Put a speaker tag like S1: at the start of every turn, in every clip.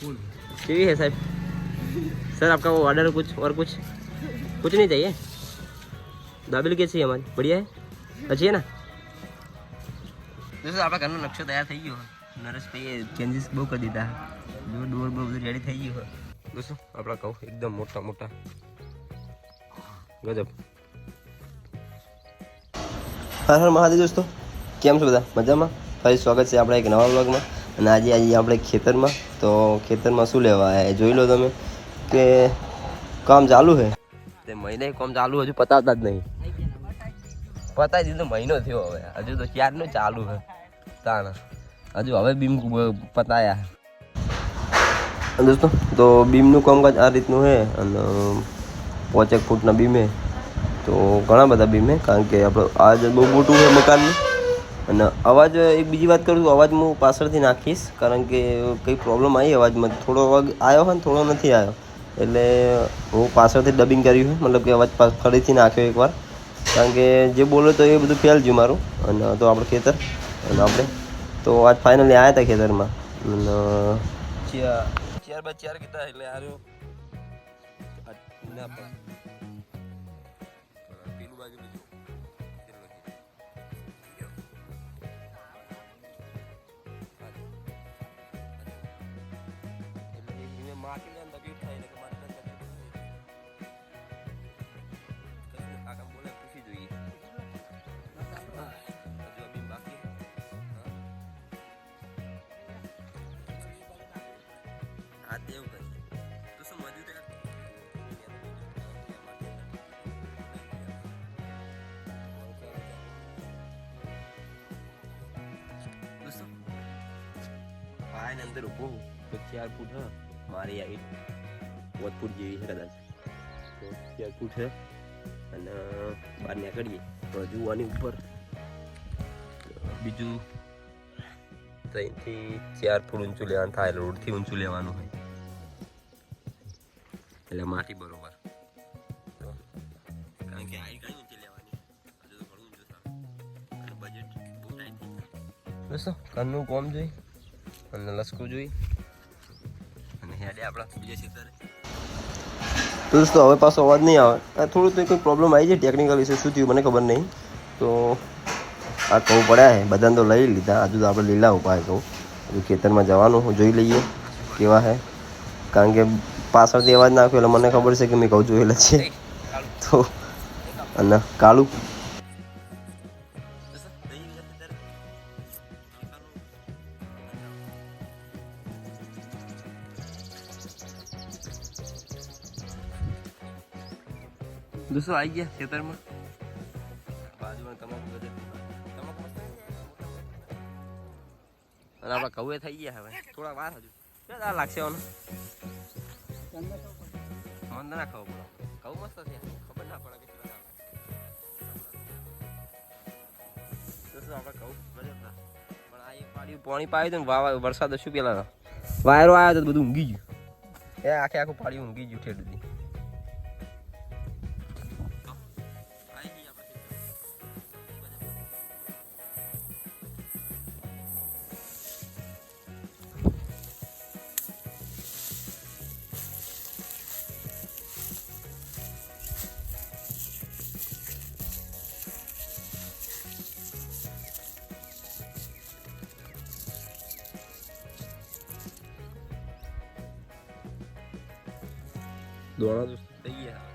S1: केवी है साहब सर आपका वो ऑर्डर कुछ और कुछ कुछ नहीं चाहिए दाबेली कैसी है हमारी बढ़िया है अच्छी है ना દોસ્તો આપણા ઘરનો નકશો તૈયાર થઈ ગયો નરેશભાઈએ ચેન્જીસ બહુ કરી દીધા ડોર ડોર બહુ બધું રેડી થઈ ગયું હોય દોસ્તો આપણા કહું એકદમ મોટા મોટા ગજબ હર હર મહાદેવ દોસ્તો કેમ છો બધા મજામાં ફરી સ્વાગત છે આપણા એક નવા વ્લોગમાં અને આજે આજે આપણે ખેતરમાં, તો ખેતરમાં શું લેવા આવ્યા જોઈ લો તમે કે કામ ચાલુ છે. તે મહિને કામ ચાલુ હજુ પતાવતા જ નહીં. પતાવી દીધું મહિનો થયો હવે. હજુ તો ક્યારનું ચાલુ છે? તાણ. હજુ હવે બીમ પતાયા દોસ્તો, તો બીમનું કામકાજ આ રીતનું છે અને પોચેક ફૂટના બીમે. તો ઘણા બધા બીમે, કારણ કે આપણો આ બહુ મોટું છે મકાનનું અને અવાજ એક બીજી વાત કરું તો અવાજ હું પાછળથી નાખીશ, કારણ કે કંઈ પ્રોબ્લેમ આવી અવાજમાં. થોડો અવાજ આવ્યો હોય ને, થોડો નથી આવ્યો. એટલે હું પાછળથી ડબિંગ કર્યું મતલબ કે અવાજ ફરીથી નાખ્યો એકવાર. કારણ કે જે બોલો તો એ બધું ફેલ ગયું મારું. અને તો આપણે ખેતર, અને આપણે તો આજ ફાઇનલી આવ્યા હતા ખેતરમાં. અને ચાર બાય ચાર કીધા, એટલે હાર્યું પેલું બાજુ બીજું હા એવું કહે તો શું મજૂર ભાઈ અંદર ઊભો તો ચાર ફૂટ હા. મારી આવી પોત ફૂટ જેવી છે કદાચ. તો ચાર ફૂટ છે અને બહાર નીકળીએ. તો હજુ આની ઉપર. બીજું? ત્રણથી ચાર ફૂટ ઊંચું લેવાનું થાય રોડથી ઊંચું લેવાનું હોય. એટલે માટી બરોબર. કારણ કે હાઈટ કઈ નથી લેવાની. હજુ તો ઘણું ઊંચું અને બજેટ બહુ ટાઈટ દોસ્તો ઘરનું કોમ જોઈ અને લસકું જોઈ. અને હેડે આપણા બીજા ક્ષેત્રે. દોસ્તો હવે પાછો અવાજ નહીં આવે. આ થોડું તો કોઈ પ્રોબ્લેમ આવી જાય ટેકનિકલ ઇસ્યુ શું થયું મને ખબર નહીં. તો આ કહું પડ્યા છે બધાને તો લઈ લીધા. હજુ તો આપણે લીલા ઉપાય કહું. હજુ ખેતરમાં જવાનું હું જોઈ લઈએ કેવા છે. કારણ કે પાછળથી અવાજ નાખ્યો એટલે મને ખબર છે કે મેં કહું જોયેલા છે. તો અને કાળું. દોસ્તો આવી ગયા ખેતરમાં? બાજુમાં તમાકુ તમાકુ મસ્ત થઈ ગયા. અને આપણા કૌએ થઈ ગયા હવે. થોડા વાર હજુ. લાગશે આનો ના ખબર પડે કઉ મસ્ત ખબર ના પડે કે. પણ પાયું હતું વાવા વરસાદ શું પેલા વાયરો આવ્યો તો બધું ઊંઘી ગયું. એ આખે આખું પાણી ઊંઘી ગયું ઠેઠ દોણા દોસ્તો થઈ ગયા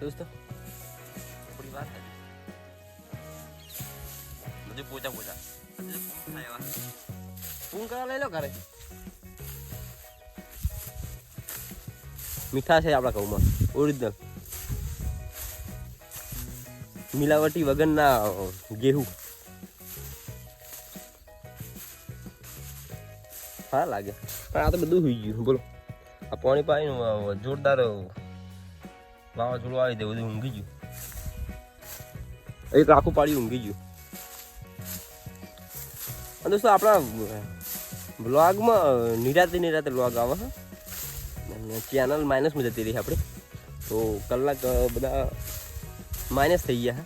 S1: દોસ્તો થોડી વાર બધું પોચા પોચા. પૂંગ કરવા લઈ લો ઘરે મીઠા છે આપણા ઘઉંમાં ઓરિજિનલ મિલાવટી વગરના ગેહું. હા, લાગે. પણ આ તો બધું હોઈ ગયું. બોલો. આ પાણી પાણી જોરદાર વાવાઝોડું આવી દે બધું ઊંઘી ગયું. એક આખું પાડી ઊંઘી ગયું. અને દોસ્તો, આપણા બ્લોગમાં નિરાતે નિરાતે બ્લોગ આવે, હા. ચેનલ માઇનસમાં જતી રહી આપણે. તો કલાક બધા માઇનસ થઈ ગયા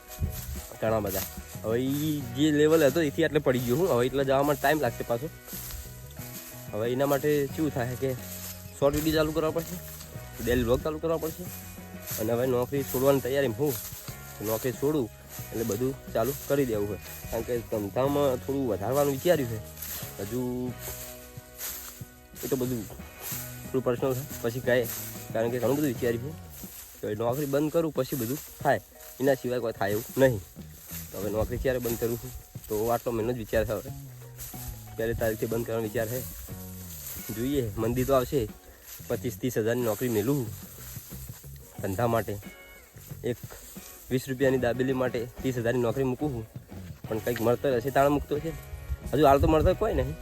S1: ઘણા બધા. હવે એ જે લેવલ હતો એથી આટલે પડી ગયું હું. હવે એટલે જવામાં ટાઈમ લાગશે પાછો. હવે એના માટે શું થાય કે શોર્ટ વીડિયો ચાલુ કરવા પડશે ડેલી વ્લોગ ચાલુ કરવા પડશે, અને હવે નોકરી છોડવાની તૈયારી હું. નોકરી છોડું એટલે બધું ચાલુ કરી દેવું હોય. કારણ કે ધંધામાં થોડું વધારવાનું વિચાર્યું છે. હજુ એ તો બધું થોડું પર્સનલ છે. પછી કહે, કારણ કે ઘણું બધું વિચાર્યું છે. કે નોકરી બંધ કરું, પછી બધું થાય. એના સિવાય કોઈ થાય એવું નહીં. તો હવે નોકરી ક્યારે બંધ કરું છું? તો આટલો મહિનો જ વિચાર છે હવે. પહેલી તારીખથી બંધ કરવાનો વિચાર છે. જોઈએ, મંદી તો આવશે. પચીસ ત્રીસ હજારની નોકરી મેલું ધંધા માટે. એક વીસ રૂપિયાની દાબેલી માટે ત્રીસ હજારની નોકરી મૂકું પણ કંઈક મળતો હશે તાણે મૂકતો છે. હજુ હાલ તો મળતો કોઈ નહીં.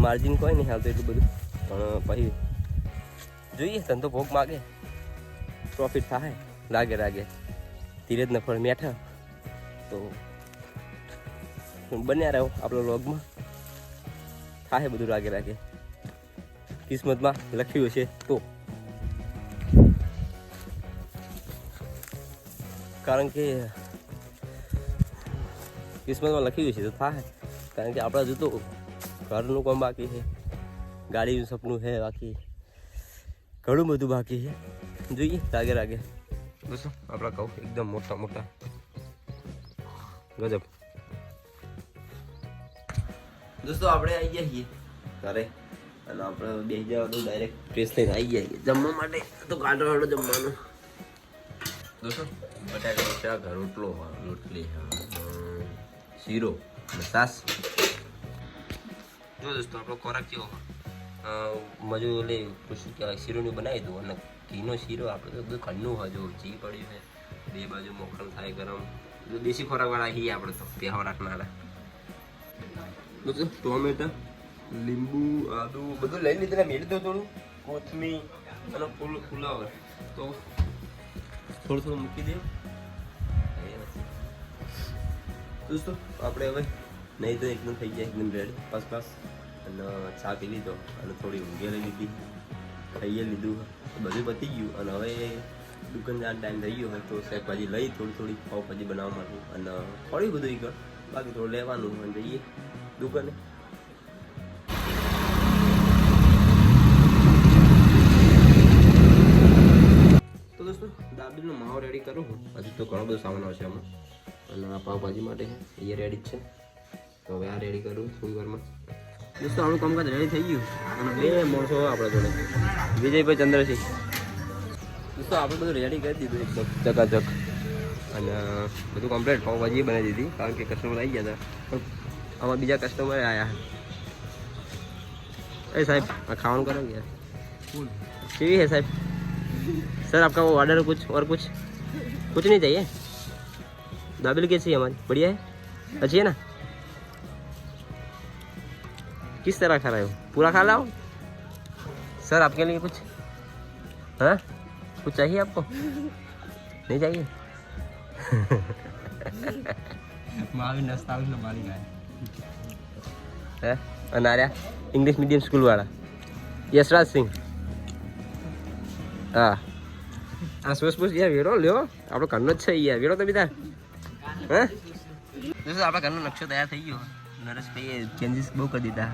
S1: માર્જિન કોઈ નહીં હાલ તો એટલું બધું. પણ પછી જોઈએ, ધંધો ભોગ માગે. પ્રોફિટ થાય. લાગે લાગે ધીરે જ નફળ મેઠા. તો બન્યા રહો આપણો લોગમાં થાય બધું રાગે રાગે. કિસ્મતમાં લખ્યું હશે તો. કારણ કે કિસ્મતમાં લખ્યું છે તો થાય કારણ કે આપણા જૂતો ઘરનું કામ બાકી છે. ગાડીનું સપનું છે બાકી. ઘણું બધું બાકી છે. જોઈએ લાગે લાગે દોસ્તો આપણા કહું એકદમ મોટા મોટા. ગજબ. દોસ્તો આપણે આવી ગયા છીએ ઘરે. અને આપણે બે જવા તો ડાયરેક્ટ ફ્રેશ થઈને આવી ગયા છીએ. જમવા માટે તો વાળો જમવાનું. દોસ્તો બટાકા શાક રોટલો રોટલી શીરો છાશ. જો દોસ્તો આપણો ખોરાક કેવો? અ, મજુ શું કહેવાય શીરોનું બનાવી દઉં અને ઘીનો શીરો આપણે તો બધું ઘરનું હજુ ઘી પડ્યું છે બે બાજુ મોખણ થાય ગરમ દેશી ખોરાકવાળા હી આપણે તો રાખનારા દોસ્તો ટોમેટા, લીંબુ, આદુ, બધું લઈ લીધેલા મેળી દો થોડું કોથમી અને ફૂલ, ફૂલાવર. તો થોડું થોડું મૂકી દે. દોસ્તો, આપણે હવે નહીં તો એકદમ થઈ ગયા, એકદમ રેડી ફર્સ્ટ ક્લાસ અને ચા પી લીધો અને થોડી ઊંઘે લઈ લીધી. ખાઈએ લીધું. બધું પતી ગયું અને હવે દુકાન જવાનો ટાઈમ થઈ ગયો હોય તો શાકભાજી લઈ થોડી થોડી પાવભાજી બનાવવા માટે અને થોડી બધું ઈ બાકી થોડું લેવાનું અને જઈએ દુકાને. તો દોસ્તો દાદીનો માવો રેડી કરું. હજી તો ઘણો બધો સામાન આવશે આમાં. અને આ પાવભાજી માટે એ રેડી જ છે. તો હવે આ રેડી કરું સોમવારમાં દોસ્તો આપણું કામકાજ રેડી થઈ ગયું અને બે માણસો આપણા જોડે વિજયભાઈ ચંદ્રસિંહ દોસ્તો આપણે બધું રેડી કરી દીધું એકદમ ચકાચક અને બધું કમ્પ્લીટ પાવભાજી બનાવી દીધી કારણ કે કસ્ટમર આવી ગયા હતા પણ આમાં બીજા કસ્ટમર આવ્યા એ સાહેબ આ ખાવાનું કરો યાર કેવી है साहब सर आपका वो ऑर्डर कुछ और कुछ कुछ नहीं चाहिए दाबेली कैसी है हमारी बढ़िया है अच्छी है ना किस तरह खा रहे हो पूरा खा लाओ सर आपके लिए कुछ हाँ कुछ चाहिए आपको नहीं चाहिए
S2: મારી નસ્તા ને મારી ગાય
S1: है अनार्या इंग्लिश मीडियम स्कूल वाला यशराज सिंह હા આ સુસ બસ યાર વેરો લ્યો આપણો ઘરનો જ છે યાર વેરો તો બીજા હે દોસ્તો આપણા ઘરનો નકશો તૈયાર થઈ ગયો નરેશભાઈએ ચેન્જીસ બહુ કરી દીધા.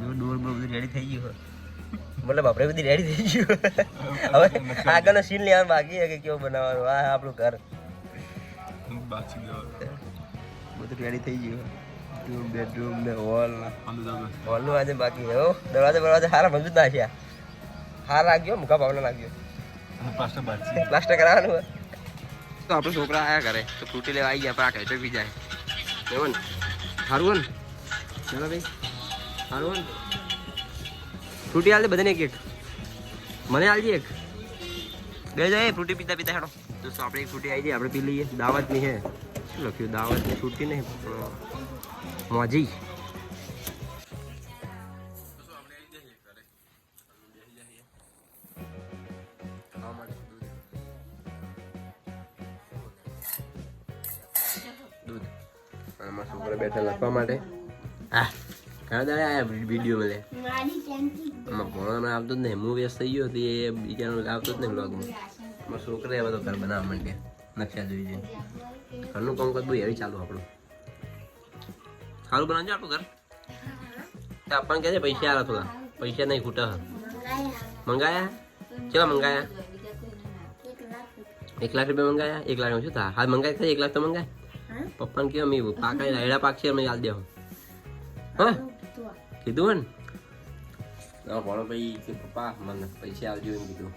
S1: જો ડોર બહુ બધું રેડી થઈ ગયું મતલબ આપણે બધી રેડી થઈ ગયું હવે આગળનો સીન લેવાનું બાકી કે કેવો બનાવવાનો? આ આપણું ઘર. બધું રેડી થઈ ગયું રૂમ બેડરૂમ ને હોલ હોલનું આજે બાકી હો દરવાજા બરવાજા સારા મજબૂત નાખ્યા. હાર લાગ્યો ભાવના લાગ્યો. પ્લાસ્ટર કરાવવાનું તો આપણે છોકરા આયા કરે તો ફ્રૂટી લેવા આવી ગયા, પણ આ કહેતો પી જાય. કેવું ને? સારું ને ચાલો ભાઈ. સારું ને ફ્રૂટી હાલ બધાને એક એક. મને હાલજે એક. બે જાય ફ્રૂટી પીતા પીતા હેડો. દોસ્તો આપણે એક ફ્રૂટી આવી જાય, આપણે પી લઈએ. દાવતની હે. શું લખ્યું? દાવતની ફ્રૂટી નહીં મોજી લખવા માટે. હા ઘણા દાડે આયા વીડિયો મળે. આમાં ભણવામાં આવતો જ નહીં હું વ્યસ્ત થઈ ગયો તો એ બીજાનો આવતો જ નહીં બ્લોગમાં મારા છોકરા એવા તો ઘર બનાવવા માંડે નકશા જોઈ જાય ઘરનું કામ બહુ એવી ચાલુ આપણું. સારું બનાવજો આપણું ઘર. તો આપણને કહે છે પૈસા આવ્યા થોડા. પૈસા નહીં ખૂટા. મંગાયા. કેવા મંગાયા? એક લાખ રૂપિયા. મંગાયા? એક લાખ શું થાય? હાલ મંગાય થાય એક લાખ તો મંગાય. પપ્પાને કેમ મેં પાકા રાયડા પાક છે અમે યાદ દેવા હા? કીધું હે ને? ના ભણો ભાઈ કે પપ્પા મને પૈસા આવજો એમ કીધું.